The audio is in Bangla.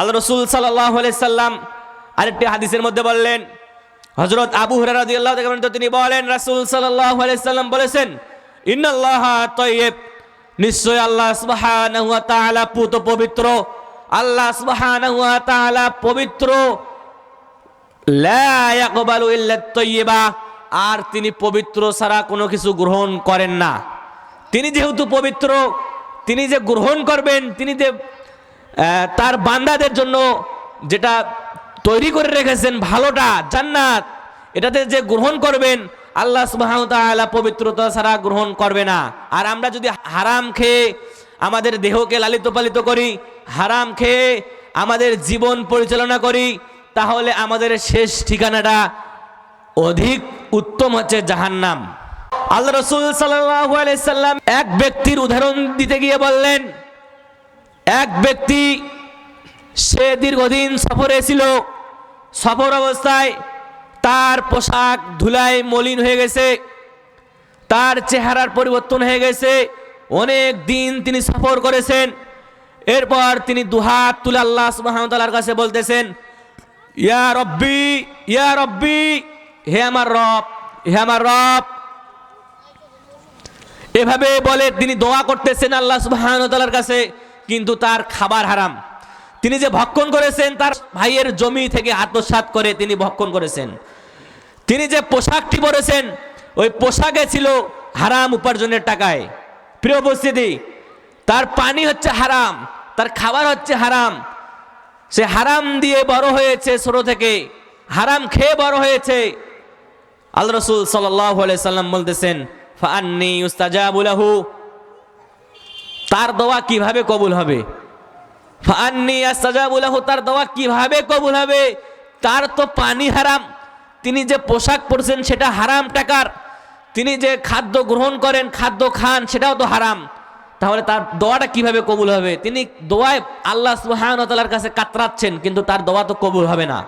আল্লাহ রসুল সাল্লাম আরেকটি হাদিসের মধ্যে বললেন হজরত আবু হরাদিয়াল্লাহ তিনি বলেন, রাসূল সাল্লাম বলেছেন নিশ্চয় আল্লাহ পুত পবিত্র। আল্লাহ পবিত্র। আর তিনি পবিত্র ছাড়া কোনো কিছু গ্রহণ করেন না। তিনি যেহেতু পবিত্র, তিনি যে গ্রহণ করবেন, তিনি যে তার বান্দাদের জন্য যেটা তৈরি করে রেখেছেন ভালোটা, জান্নাত, এটাতে যে গ্রহণ করবেন, আল্লাহ ওয়া পবিত্রতা ছাড়া গ্রহণ করবে না। আর আমরা যদি হারাম খেয়ে আমাদের দেহকে লালিত পালিত করি, হারাম খেয়ে আমাদের জীবন পরিচালনা করি, তাহলে আমাদের শেষ ঠিকানাটা অধিক উত্তম হচ্ছে জাহান্নাম। আল্লাহ রসুল সাল্লাম এক ব্যক্তির উদাহরণ দিতে গিয়ে বললেন এক ব্যক্তি সে দীর্ঘদিন সফরে ছিল। সফর অবস্থায় তার পোশাক ধুলায় মলিন হয়ে গেছে। তার চেহারার পরিবর্তন হয়ে গেছে। অনেক দিন তিনি সফর করেছেন। এরপর তিনি দুহাত তুলে আল্লাহ ওয়া কাছে বলতেছেন, ইয়া রব্বি ইয়া রব্বি, হে আমার রব, হে আমার রব। এভাবে বলে তিনি দোয়া করতেছেন আল্লাহ তাআলার কাছে। কিন্তু তার খাবার হারাম। তিনি যে ভক্ষণ করেছেন, তার ভাইয়ের জমি থেকে আত্মসাৎ করে তিনি ভক্ষণ করেছেন। তিনি যে পোশাকটি পরেছেন, ওই পোশাকে ছিল হারাম উপার্জনের টাকায়। প্রিয় উপস্থিতি, তার পানি হচ্ছে হারাম, তার খাবার হচ্ছে হারাম। সে হারাম দিয়ে বড় হয়েছে ছোট থেকে, হারাম খেয়ে বড় হয়েছে। আল্লাহ রসুল সাল্লাহ সাল্লাম বলতেছেন ফান্নি উস্তাজাবুলাহু তার দোয়া কীভাবে কবুল হবে? তার দোয়া কীভাবে কবুল হবে? তার তো পানি হারাম। তিনি যে পোশাক পরছেন সেটা হারাম টাকার। তিনি যে খাদ্য গ্রহণ করেন, খাদ্য খান, সেটাও তো হারাম। তাহলে তার দোয়াটা কীভাবে কবুল হবে? তিনি দোয়ায় আল্লাহ ওয়া কাছে কাতরাচ্ছেন, কিন্তু তার দোয়া তো কবুল হবে না।